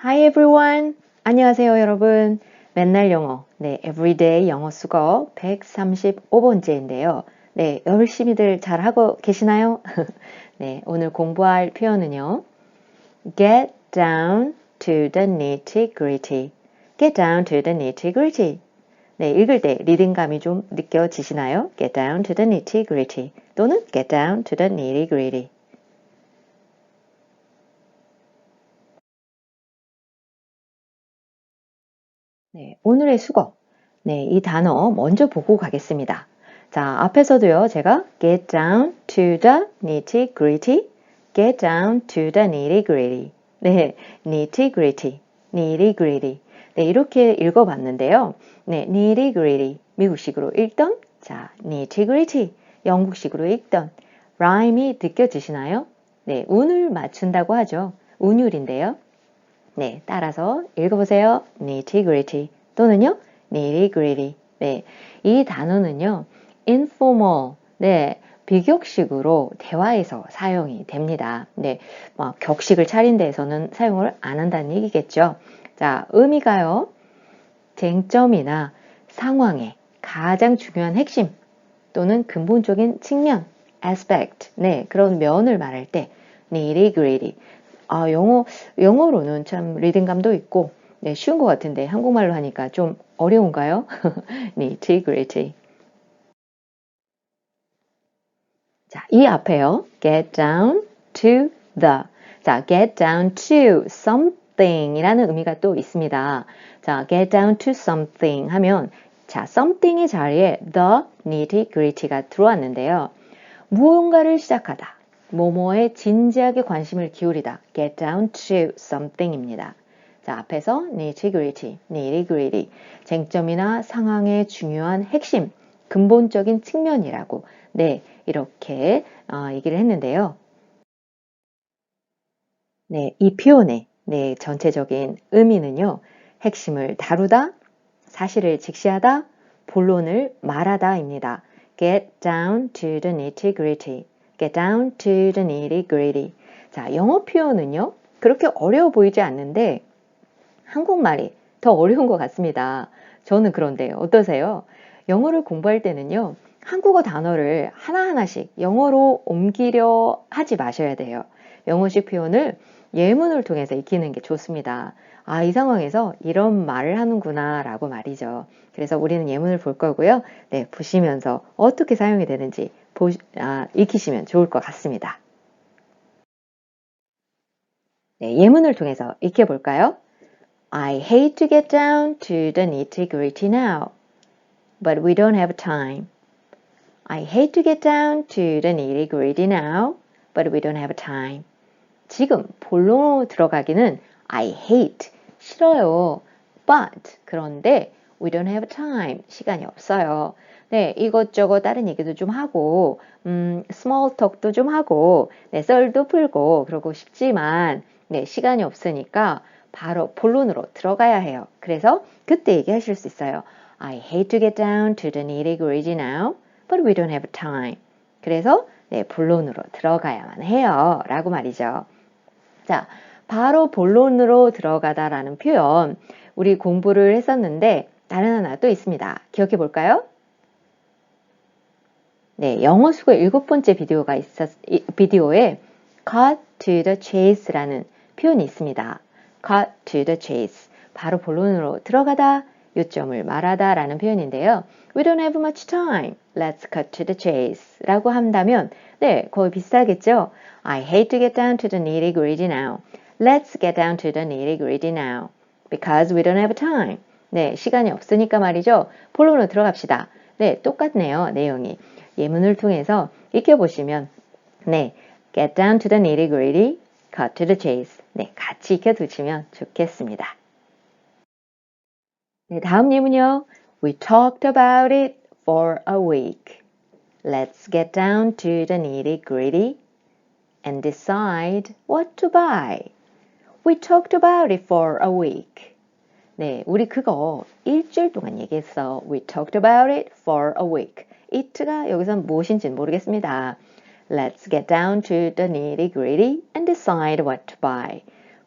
Hi everyone. 안녕하세요 여러분. 맨날 영어, 네, everyday 영어 수거 135번째인데요. 네, 열심히들 잘 하고 계시나요? 네, 오늘 공부할 표현은요. get down to the nitty gritty. get down to the nitty gritty. 네, 읽을 때 리듬감이 좀 느껴지시나요? get down to the nitty gritty 또는 get down to the nitty 네, 오늘의 수거. 네, 이 단어 먼저 보고 가겠습니다. 자, 앞에서도요, 제가 get down to the nitty gritty, get down to the nitty gritty. 네, nitty gritty, nitty gritty. 네, 이렇게 읽어봤는데요. 네, nitty gritty. 미국식으로 읽던, 자, nitty gritty. 영국식으로 읽던, 라임이 느껴지시나요? 네, 운을 맞춘다고 하죠. 운율인데요. 네, 따라서 읽어보세요. nitty gritty 또는요, nitty gritty. 네, 이 단어는요, informal, 네, 비격식으로 대화에서 사용이 됩니다. 네, 뭐 격식을 차린 데에서는 사용을 안 한다는 얘기겠죠. 자, 의미가요, 쟁점이나 상황의 가장 중요한 핵심 또는 근본적인 측면, aspect, 네, 그런 면을 말할 때 nitty gritty. 아, 영어, 영어로는 참 리듬감도 있고, 네, 쉬운 것 같은데 한국말로 하니까 좀 어려운가요? nitty gritty. 자, 이 앞에요. get down to the. 자, get down to something 이라는 의미가 또 있습니다. 자, get down to something 하면 자, something의 자리에 the nitty gritty가 들어왔는데요. 무언가를 시작하다. 뭐뭐에 진지하게 관심을 기울이다. get down to something입니다. 자, 앞에서 nitty gritty, nitty gritty. 쟁점이나 상황의 중요한 핵심, 근본적인 측면이라고 네, 이렇게 어, 얘기를 했는데요. 네, 이 표현의 네, 전체적인 의미는요. 핵심을 다루다, 사실을 직시하다, 본론을 말하다입니다. get down to the nitty gritty. Get down to the nitty gritty. 자, 영어 표현은요. 그렇게 어려워 보이지 않는데 한국말이 더 어려운 것 같습니다. 저는 그런데 어떠세요? 영어를 공부할 때는요. 한국어 단어를 하나하나씩 영어로 옮기려 하지 마셔야 돼요. 영어식 표현을 예문을 통해서 익히는 게 좋습니다. 아, 이 상황에서 이런 말을 하는구나 라고 말이죠. 그래서 우리는 예문을 볼 거고요. 네, 보시면서 어떻게 사용이 되는지 보, 아, 익히시면 좋을 것 같습니다. 네, 예문을 통해서 익혀볼까요? I hate to get down to the nitty gritty now, but we don't have time. I hate to get down to the nitty gritty now, but we don't have time. 지금 본론으로 들어가기는 I hate 싫어요. But 그런데 we don't have time 시간이 없어요. 네, 이것저것 다른 얘기도 좀 하고 음, small talk도 좀 하고 네, 썰도 풀고 그러고 싶지만 네, 시간이 없으니까 바로 본론으로 들어가야 해요. 그래서 그때 얘기하실 수 있어요. I hate to get down to the nitty gritty now, but we don't have time. 그래서 네, 본론으로 들어가야만 해요. 라고 말이죠. 자, 바로 본론으로 들어가다라는 표현 우리 공부를 했었는데 다른 하나 또 있습니다. 기억해 볼까요? 네, 영어 수고 일곱 번째 비디오가 있었, 비디오에 cut to the chase라는 표현이 있습니다. cut to the chase. 바로 본론으로 들어가다, 요점을 말하다 라는 표현인데요. We don't have much time. Let's cut to the chase. 라고 한다면, 네, 거의 비슷하겠죠? I hate to get down to the nitty gritty now. Let's get down to the nitty gritty now. Because we don't have time. 네, 시간이 없으니까 말이죠. 본론으로 들어갑시다. 네, 똑같네요. 내용이. 예문을 통해서 익혀보시면, 네, get down to the nitty gritty, cut to the chase. 네, 같이 익혀두시면 좋겠습니다. 네, 다음 예문요. We talked about it for a week. Let's get down to the nitty gritty and decide what to buy. We talked about it for a week. 네, 우리 그거 일주일 동안 얘기했어. We talked about it for a week. it가 여기서 무엇인지는 모르겠습니다. Let's get down to the nitty gritty and decide what to buy.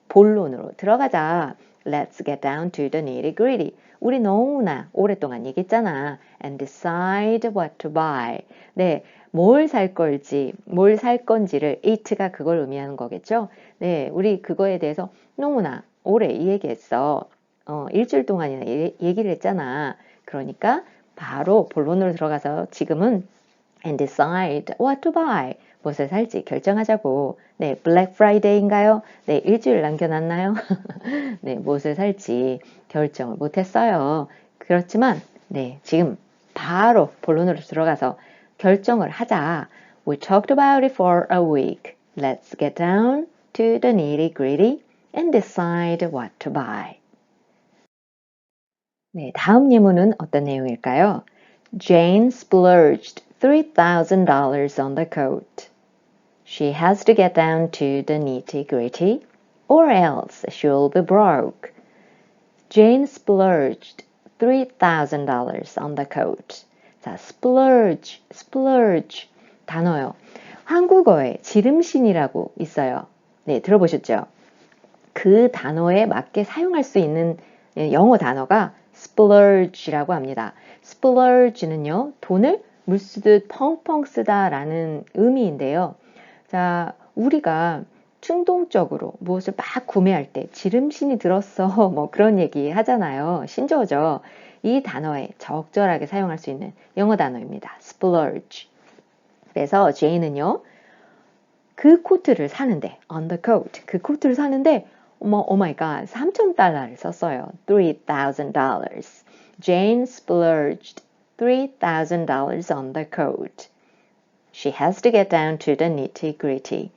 본론으로 들어가자. Let's get down to the nitty gritty. 우리 너무나 오랫동안 얘기했잖아. And decide what to buy. 네, 뭘 살 걸지, 뭘 살 건지를 it가 그걸 의미하는 거겠죠. 네, 우리 그거에 대해서 너무나 오래 얘기했어. 어, 일주일 동안이나 얘, 얘기를 했잖아. 그러니까 바로 본론으로 들어가서 지금은 and decide what to buy. 무엇을 살지 결정하자고. 네, 블랙 프라이데이인가요? 네, 일주일 남겨놨나요? 네, 무엇을 살지 결정을 못했어요. 그렇지만, 네, 지금 바로 본론으로 들어가서 결정을 하자. We talked about it for a week. Let's get down to the nitty gritty and decide what to buy. 네, 다음 예문은 어떤 내용일까요? Jane splurged $3,000 on the coat. She has to get down to the nitty gritty or else she'll be broke. Jane splurged $3,000 on the coat. 자, splurge, splurge 단어요. 한국어에 지름신이라고 있어요. 네, 들어보셨죠? 그 단어에 맞게 사용할 수 있는 영어 단어가 splurge라고 합니다. splurge는요, 돈을 물쓰듯 펑펑 쓰다라는 의미인데요. 자, 우리가 충동적으로 무엇을 막 구매할 때 지름신이 들었어 뭐 그런 얘기 하잖아요. 신조어죠. 이 단어에 적절하게 사용할 수 있는 영어 단어입니다. splurge. 그래서 제이는요. 그 코트를 사는데 undercoat 그 코트를 사는데 어머 오마이갓 3천 달러를 썼어요. $3,000. Jane splurged $3,000 on the coat. She has to get down to the nitty gritty.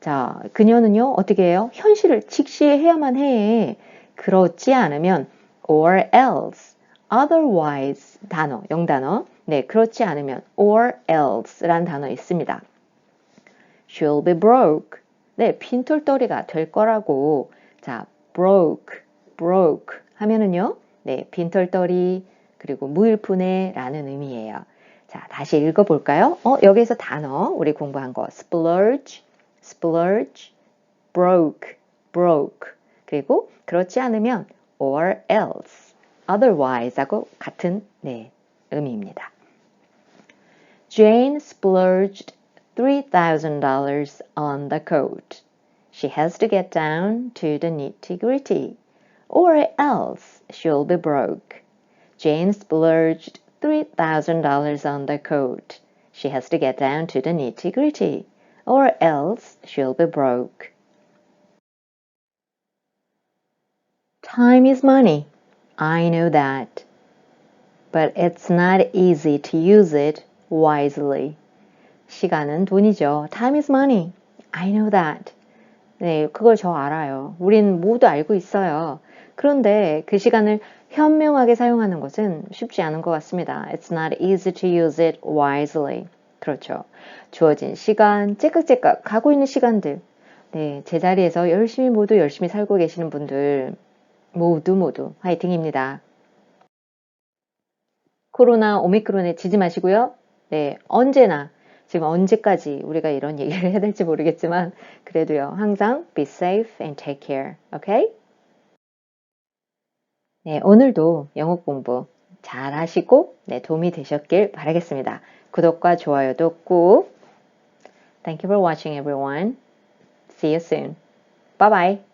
자, 그녀는요, 어떻게 해요? 현실을 직시해야만 해. 그렇지 않으면, or else, otherwise 단어, 영단어. 네, 그렇지 않으면, or else 란 단어 있습니다. She'll be broke. 네, 빈털터리가 될 거라고. 자, broke, broke 하면은요, 네, 빈털터리, 그리고 무일푼의 라는 의미예요. 자, 다시 읽어볼까요? 어, 여기에서 단어, 우리 공부한 거, splurge, splurge, broke, broke. 그리고 그렇지 않으면 or else, otherwise 하고 같은 네, 의미입니다. Jane splurged $3,000 on the coat. She has to get down to the nitty gritty, or else she'll be broke. Jane splurged $3,000 on the coat. She has to get down to the nitty gritty, or else she'll be broke. Time is money. I know that. But it's not easy to use it wisely. 시간은 돈이죠. Time is money. I know that. 네, 그걸 저 알아요. 우린 모두 알고 있어요. 그런데 그 시간을 현명하게 사용하는 것은 쉽지 않은 것 같습니다. It's not easy to use it wisely. 그렇죠. 주어진 시간, 째깍째깍 가고 있는 시간들. 네, 제자리에서 열심히 모두 열심히 살고 계시는 분들 모두 모두 화이팅입니다. 코로나 오미크론에 지지 마시고요. 네, 언제나 지금 언제까지 우리가 이런 얘기를 해야 될지 모르겠지만 그래도요. 항상 be safe and take care. 오케이? 네, 오늘도 영어 공부 잘 하시고 네, 도움이 되셨길 바라겠습니다. 구독과 좋아요도 꾹. Thank you for watching everyone. See you soon. Bye bye.